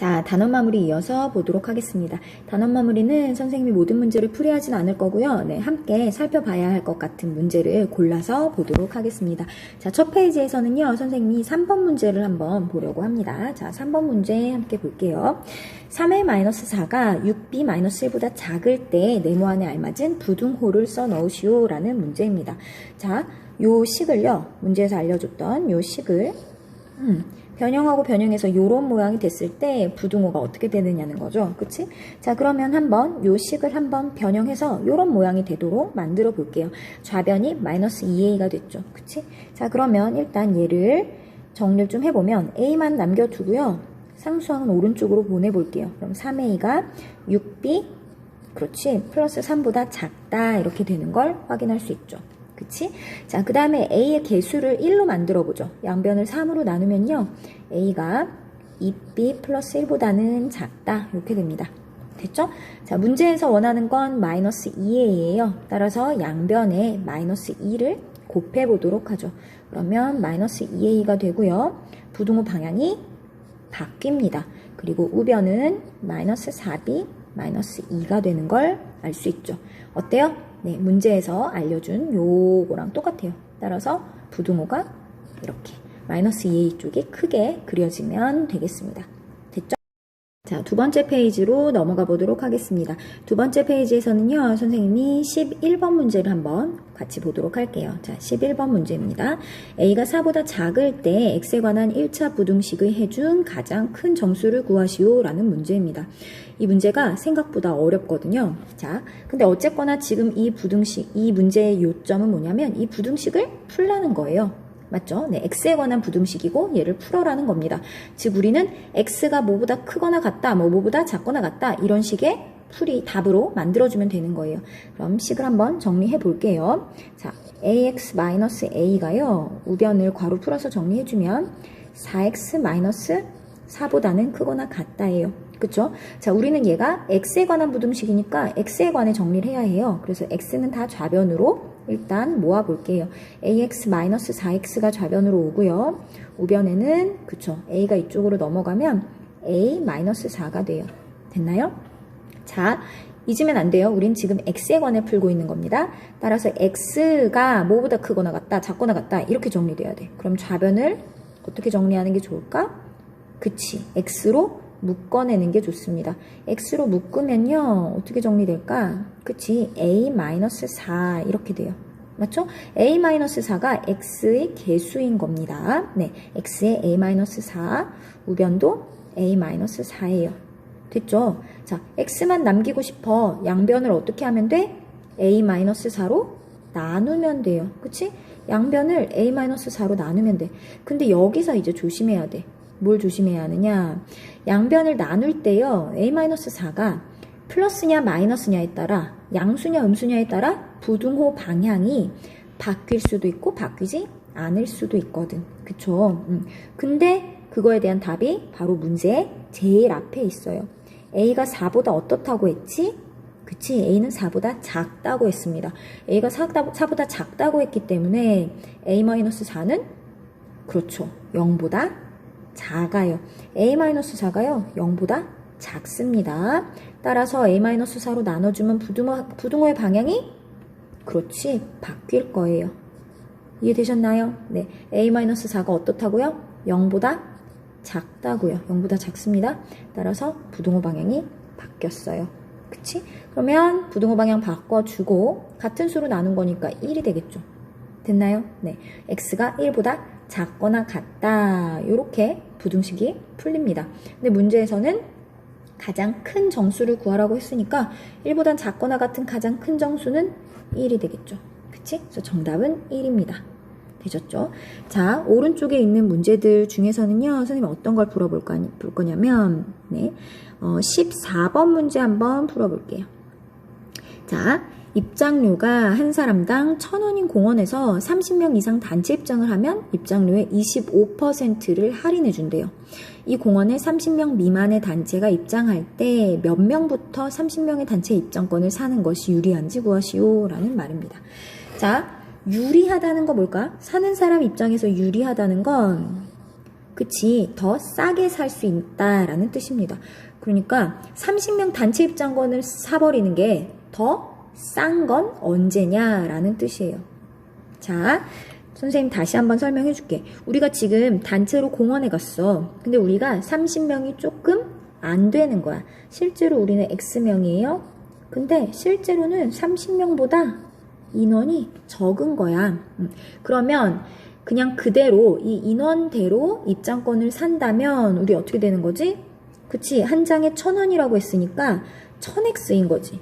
자, 단원 마무리 이어서 보도록 하겠습니다. 단원 마무리는 선생님이 모든 문제를 풀이하진 않을 거고요. 네, 함께 살펴봐야 할 것 같은 문제를 골라서 보도록 하겠습니다. 자, 첫 페이지에서는요, 선생님이 3번 문제를 한번 보려고 합니다. 자, 3번 문제 함께 볼게요. 3의 마이너스 4가 6b 마이너스 1보다 작을 때 네모 안에 알맞은 부등호를 써 넣으시오 라는 문제입니다. 자, 요 식을요, 문제에서 알려줬던 요 식을, 음, 변형하고 변형해서 요런 모양이 됐을 때 부등호가 어떻게 되느냐는 거죠. 그치? 자, 그러면 한번 요 식을 한번 변형해서 요런 모양이 되도록 만들어 볼게요. 좌변이 마이너스 2a가 됐죠. 그치? 자, 그러면 일단 얘를 정리를 좀 해보면 a만 남겨두고요. 상수항은 오른쪽으로 보내볼게요. 그럼 3a가 6b 그렇지 플러스 3보다 작다 이렇게 되는 걸 확인할 수 있죠. 그치? 자, 그 다음에 A의 개수를 1로 만들어 보죠. 양변을 3으로 나누면요. A가 2B 플러스 1보다는 작다. 이렇게 됩니다. 됐죠? 자, 문제에서 원하는 건 마이너스 2A예요. 따라서 양변에 마이너스 2를 곱해 보도록 하죠. 그러면 마이너스 2A가 되고요. 부등호 방향이 바뀝니다. 그리고 우변은 마이너스 4B 마이너스 2가 되는 걸 알 수 있죠. 어때요? 네, 문제에서 알려준 요거랑 똑같아요. 따라서 부등호가 이렇게 마이너스 2a 쪽이 크게 그려지면 되겠습니다. 자, 두 번째 페이지로 넘어가 보도록 하겠습니다. 두 번째 페이지에서는요, 선생님이 11번 문제를 한번 같이 보도록 할게요. 자, 11번 문제입니다. A가 4보다 작을 때 X에 관한 1차 부등식의 해준 가장 큰 정수를 구하시오 라는 문제입니다. 이 문제가 생각보다 어렵거든요. 자, 근데 어쨌거나 지금 이 부등식, 이 문제의 요점은 뭐냐면 이 부등식을 풀라는 거예요. 맞죠? 네, x에 관한 부등식이고 얘를 풀어라는 겁니다. 즉 우리는 x가 뭐보다 크거나 같다, 뭐 뭐보다 작거나 같다 이런 식의 풀이 답으로 만들어주면 되는 거예요. 그럼 식을 한번 정리해 볼게요. 자, ax-a가요. 우변을 괄호 풀어서 정리해주면 4x 4보다는 크거나 같다예요. 그쵸? 자, 우리는 얘가 x에 관한 부등식이니까 x에 관해 정리를 해야 해요. 그래서 x는 다 좌변으로 일단 모아 볼게요. ax-4x가 좌변으로 오고요. 우변에는 그쵸? a가 이쪽으로 넘어가면 a-4가 돼요. 됐나요? 자, 잊으면 안 돼요. 우린 지금 x에 관해 풀고 있는 겁니다. 따라서 x가 뭐보다 크거나 같다, 작거나 같다 이렇게 정리돼야 돼. 그럼 좌변을 어떻게 정리하는 게 좋을까? 그치, x로 묶어내는 게 좋습니다. x로 묶으면요. 어떻게 정리될까? 그치, a-4 이렇게 돼요. 맞죠? a-4가 x의 개수인 겁니다. 네, x의 a-4, 우변도 a-4예요. 됐죠? 자, x만 남기고 싶어. 양변을 어떻게 하면 돼? a-4로 나누면 돼요. 그치? 양변을 a-4로 나누면 돼. 근데 여기서 이제 조심해야 돼. 뭘 조심해야 하느냐? 양변을 나눌 때요. a-4가 플러스냐 마이너스냐에 따라 양수냐 음수냐에 따라 부등호 방향이 바뀔 수도 있고 바뀌지 않을 수도 있거든. 그쵸? 음. 근데 그거에 대한 답이 바로 문제 제일 앞에 있어요. A가 4보다 어떻다고 했지? 그치? A는 4보다 작다고 했습니다. A가 4보다 작다고 했기 때문에 A-4는 그렇죠. 0보다 작아요. A-4가요. 0보다 작습니다. 따라서 A-4로 나눠주면 부등호, 부등호의 방향이 그렇지 바뀔 거예요. 이해되셨나요? 네. A-4가 어떻다고요? 0보다 작다고요. 0보다 작습니다. 따라서 부등호 방향이 바뀌었어요. 그치? 그러면 부등호 방향 바꿔주고 같은 수로 나눈 거니까 1이 되겠죠. 됐나요? 네. x가 1보다 작거나 같다. 이렇게 부등식이 풀립니다. 근데 문제에서는 가장 큰 정수를 구하라고 했으니까 1보단 작거나 같은 가장 큰 정수는 1이 되겠죠. 그치? 그래서 정답은 1입니다. 되셨죠? 자, 오른쪽에 있는 문제들 중에서는요, 선생님이 어떤 걸 풀어볼 거냐면, 네, 어, 14번 문제 한번 풀어볼게요. 자, 입장료가 한 사람당 1,000원인 공원에서 30명 이상 단체 입장을 하면 입장료의 25%를 할인해 준대요. 이 공원에 30명 미만의 단체가 입장할 때 몇 명부터 30명의 단체 입장권을 사는 것이 유리한지 구하시오 라는 말입니다. 자, 유리하다는 거 뭘까? 사는 사람 입장에서 유리하다는 건 그치, 더 싸게 살 수 있다라는 뜻입니다. 그러니까 30명 단체 입장권을 사버리는 게 더 싼 건 언제냐라는 뜻이에요. 자, 선생님 다시 한번 설명해 줄게. 우리가 지금 단체로 공원에 갔어. 근데 우리가 30명이 조금 안 되는 거야. 실제로 우리는 X명이에요. 근데 실제로는 30명보다 인원이 적은 거야. 음, 그러면 그냥 그대로 이 인원대로 입장권을 산다면 우리 어떻게 되는 거지? 그치? 한 장에 천 원이라고 했으니까 1000X인 거지.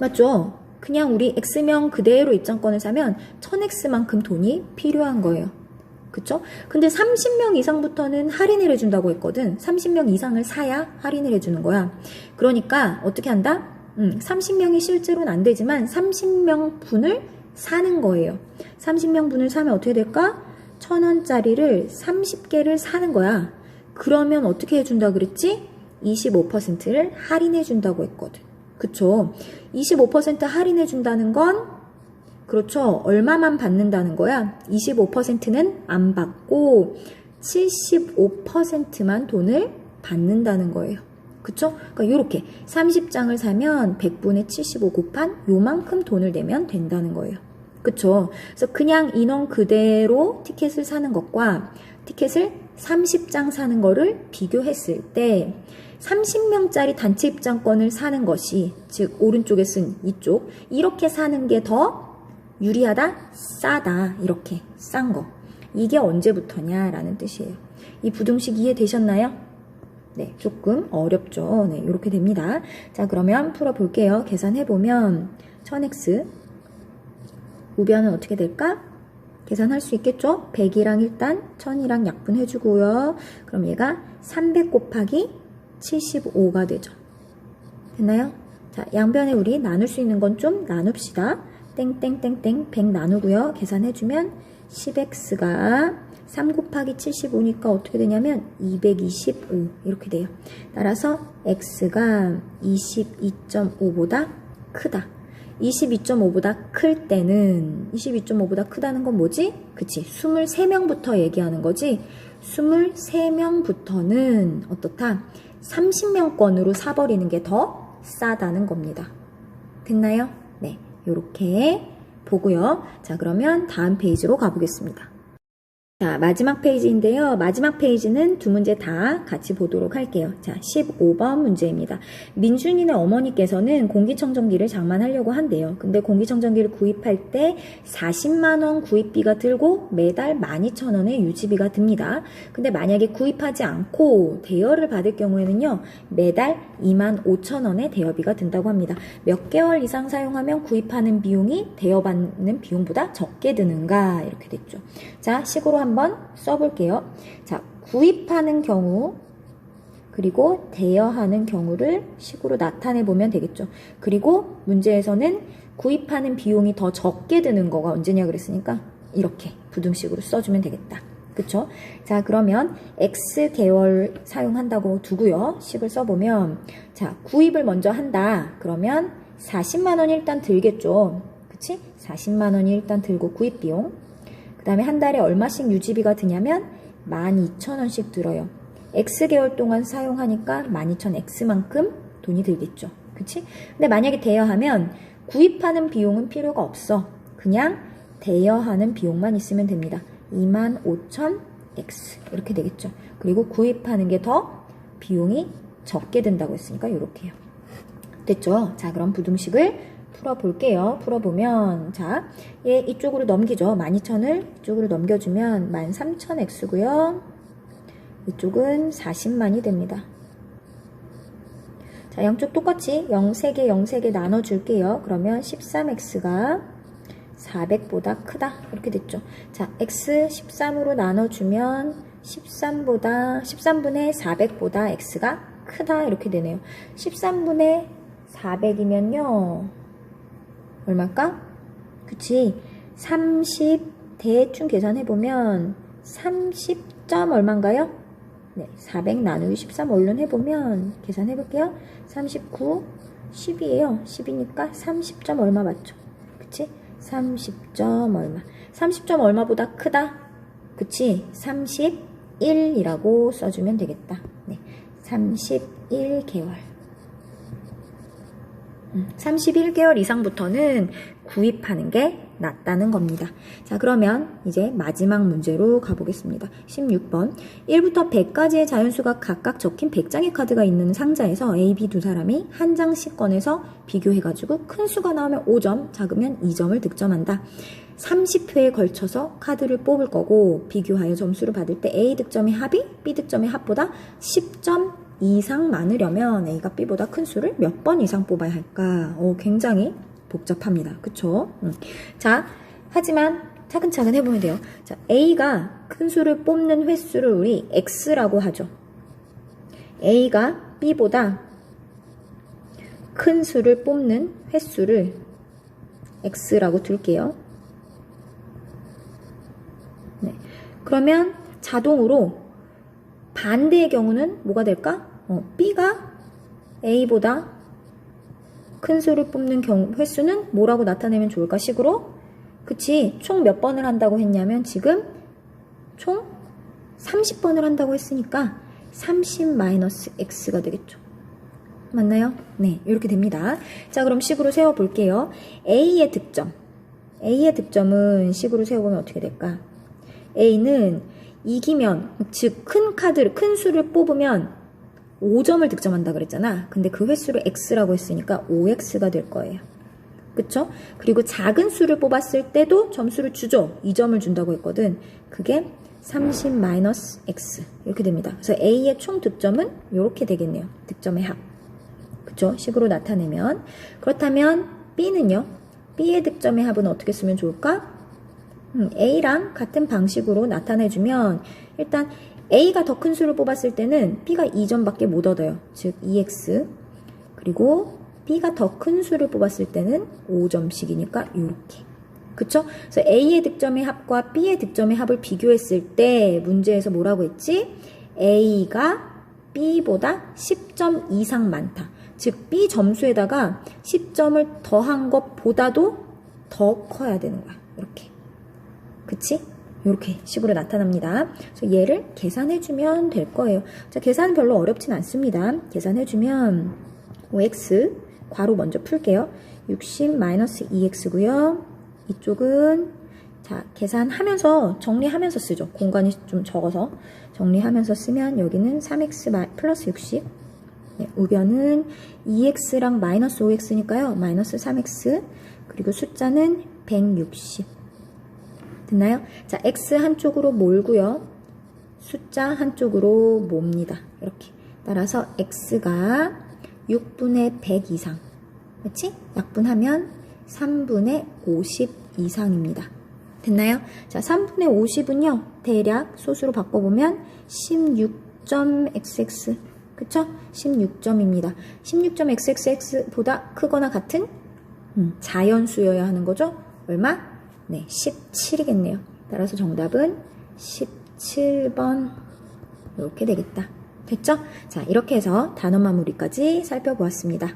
맞죠? 그냥 우리 X명 그대로 입장권을 사면 1000X만큼 돈이 필요한 거예요. 그쵸? 근데 30명 이상부터는 할인을 해준다고 했거든. 30명 이상을 사야 할인을 해주는 거야. 그러니까 어떻게 한다? 음, 30명이 실제로는 안 되지만 30명 분을 사는 거예요. 30명 분을 사면 어떻게 될까? 1000원짜리를 30개를 사는 거야. 그러면 어떻게 해준다 그랬지? 25%를 할인해 준다고 했거든. 그쵸? 25% 할인해 준다는 건 그렇죠. 얼마만 받는다는 거야? 25%는 안 받고 75%만 돈을 받는다는 거예요. 그쵸? 그러니까 이렇게 30장을 사면 100분의 75 곱한 요만큼 돈을 내면 된다는 거예요. 그쵸? 그래서 그냥 인원 그대로 티켓을 사는 것과 티켓을 30장 사는 거를 비교했을 때 30명짜리 단체 입장권을 사는 것이 즉 오른쪽에 쓴 이쪽 이렇게 사는 게 더 유리하다 싸다 이렇게 싼 거 이게 언제부터냐 라는 뜻이에요 이 부등식 이해되셨나요? 네 조금 어렵죠 네 이렇게 됩니다 자 그러면 풀어볼게요 계산해보면 1000x 우변은 어떻게 될까? 계산할 수 있겠죠? 100이랑 일단 1000이랑 약분해주고요. 그럼 얘가 300 곱하기 75가 되죠. 됐나요? 자, 양변에 우리 나눌 수 있는 건 좀 나눕시다. 땡땡땡땡 100 나누고요. 계산해주면 10x가 3 곱하기 75니까 어떻게 되냐면 225 이렇게 돼요. 따라서 x가 22.5보다 크다. 22.5보다 클 때는 22.5보다 크다는 건 뭐지? 그치 23명부터 얘기하는 거지 23명부터는 어떻다? 30명권으로 사버리는 게 더 싸다는 겁니다. 됐나요? 네, 요렇게 보고요. 자, 그러면 다음 페이지로 가보겠습니다. 자, 마지막 페이지인데요. 마지막 페이지는 두 문제 다 같이 보도록 할게요. 자, 15번 문제입니다. 민준이네 어머니께서는 공기청정기를 장만하려고 한대요. 근데 공기청정기를 구입할 때 40만원 구입비가 들고 매달 12,000원의 유지비가 듭니다. 근데 만약에 구입하지 않고 대여를 받을 경우에는요, 매달 25,000원의 대여비가 든다고 합니다. 몇 개월 이상 사용하면 구입하는 비용이 대여받는 비용보다 적게 드는가? 이렇게 됐죠. 자, 식으로 한번 써볼게요. 자, 구입하는 경우, 그리고 대여하는 경우를 식으로 나타내 보면 되겠죠. 그리고 문제에서는 구입하는 비용이 더 적게 드는 거가 언제냐 그랬으니까 이렇게 부등식으로 써주면 되겠다. 그쵸? 자, 그러면 X 개월 사용한다고 두고요. 식을 써보면, 자, 구입을 먼저 한다. 그러면 40만원이 일단 들겠죠. 그치? 40만원이 일단 들고 구입 비용. 그 다음에 한 달에 얼마씩 유지비가 드냐면 12,000원씩 들어요. X개월 동안 사용하니까 12,000X만큼 돈이 들겠죠. 그치? 근데 만약에 대여하면 구입하는 비용은 필요가 없어. 그냥 대여하는 비용만 있으면 됩니다. 25,000X 이렇게 되겠죠. 그리고 구입하는 게 더 비용이 적게 든다고 했으니까 이렇게요. 됐죠? 자, 그럼 부등식을 풀어볼게요. 풀어보면, 자, 얘 이쪽으로 넘기죠. 12,000을 이쪽으로 넘겨주면 13,000x고요. 이쪽은 40만이 됩니다. 자, 양쪽 똑같이 0, 3개, 0, 3개 나눠줄게요. 그러면 13x가 400보다 크다. 이렇게 됐죠. 자, x 13으로 나눠주면 13보다, 13분의 400보다 x가 크다. 이렇게 되네요. 13분의 400이면요. 얼마일까? 그치. 30 대충 계산해보면 30점 얼마인가요? 네, 400 나누기 13 얼른 해보면 계산해볼게요. 39, 10이에요. 10이니까 30점 얼마 맞죠? 그치? 30점 얼마. 30점 얼마보다 크다? 그치? 31이라고 써주면 되겠다. 네. 31개월. 31개월 이상부터는 구입하는 게 낫다는 겁니다. 자, 그러면 이제 마지막 문제로 가보겠습니다. 16번. 1부터 100까지의 자연수가 각각 적힌 100장의 카드가 있는 상자에서 A, B 두 사람이 한 장씩 꺼내서 비교해가지고 큰 수가 나오면 5점, 작으면 2점을 득점한다. 30회에 걸쳐서 카드를 뽑을 거고 비교하여 점수를 받을 때 A 득점의 합이 B 득점의 합보다 10점 이상 많으려면 A가 B보다 큰 수를 몇 번 이상 뽑아야 할까? 오, 굉장히 복잡합니다. 그쵸? 음. 자, 하지만 차근차근 해보면 돼요. 자, A가 큰 수를 뽑는 횟수를 우리 X라고 하죠. A가 B보다 큰 수를 뽑는 횟수를 X라고 둘게요. 네. 그러면 자동으로 반대의 경우는 뭐가 될까? 어, B가 A보다 큰 수를 뽑는 경우, 횟수는 뭐라고 나타내면 좋을까? 식으로? 그치. 총 몇 번을 한다고 했냐면 지금 총 30번을 한다고 했으니까 30-x가 되겠죠. 맞나요? 네, 이렇게 됩니다. 자, 그럼 식으로 세워볼게요. A의 득점. A의 득점은 식으로 세워보면 어떻게 될까? A는 이기면, 즉, 큰 카드를, 큰 수를 뽑으면 5점을 득점한다 그랬잖아. 근데 그 횟수를 x라고 했으니까 5x가 될 거예요. 그쵸? 그리고 작은 수를 뽑았을 때도 점수를 주죠. 2점을 준다고 했거든. 그게 30-x 이렇게 됩니다. 그래서 A의 총 득점은 이렇게 되겠네요. 득점의 합. 그쵸? 식으로 나타내면 그렇다면 B는요. B의 득점의 합은 어떻게 쓰면 좋을까? 음, A랑 같은 방식으로 나타내주면 일단 A가 더 큰 수를 뽑았을 때는 B가 2점밖에 못 얻어요. 즉 2x 그리고 B가 더 큰 수를 뽑았을 때는 5점씩이니까 이렇게 그쵸? 그래서 A의 득점의 합과 B의 득점의 합을 비교했을 때 문제에서 뭐라고 했지? A가 B보다 10점 이상 많다. 즉 B 점수에다가 10점을 더한 것보다도 더 커야 되는 거야. 이렇게. 그치? 이렇게 식으로 나타납니다. 그래서 얘를 계산해주면 될 거예요. 자, 계산 별로 어렵진 않습니다. 계산해주면 5x 괄호 먼저 풀게요. 60-2x고요. 이쪽은 자 계산하면서 정리하면서 쓰죠. 공간이 좀 적어서 정리하면서 쓰면 여기는 3x 플러스 60 네, 우변은 2x랑 마이너스 5x니까요. 마이너스 3x 그리고 숫자는 160 됐나요? 자 x 한쪽으로 몰고요. 숫자 한쪽으로 몹니다. 이렇게 따라서 x가 6분의 100 이상 그렇지? 약분하면 3분의 50 이상입니다. 됐나요? 자, 3분의 50은요, 대략 소수로 바꿔보면 16.xx. 그쵸? 16점입니다. 16.xxx보다 크거나 같은 음, 자연수여야 하는 거죠? 얼마? 네, 17이겠네요. 따라서 정답은 17번 이렇게 되겠다. 됐죠? 자, 이렇게 해서 단어 마무리까지 살펴보았습니다.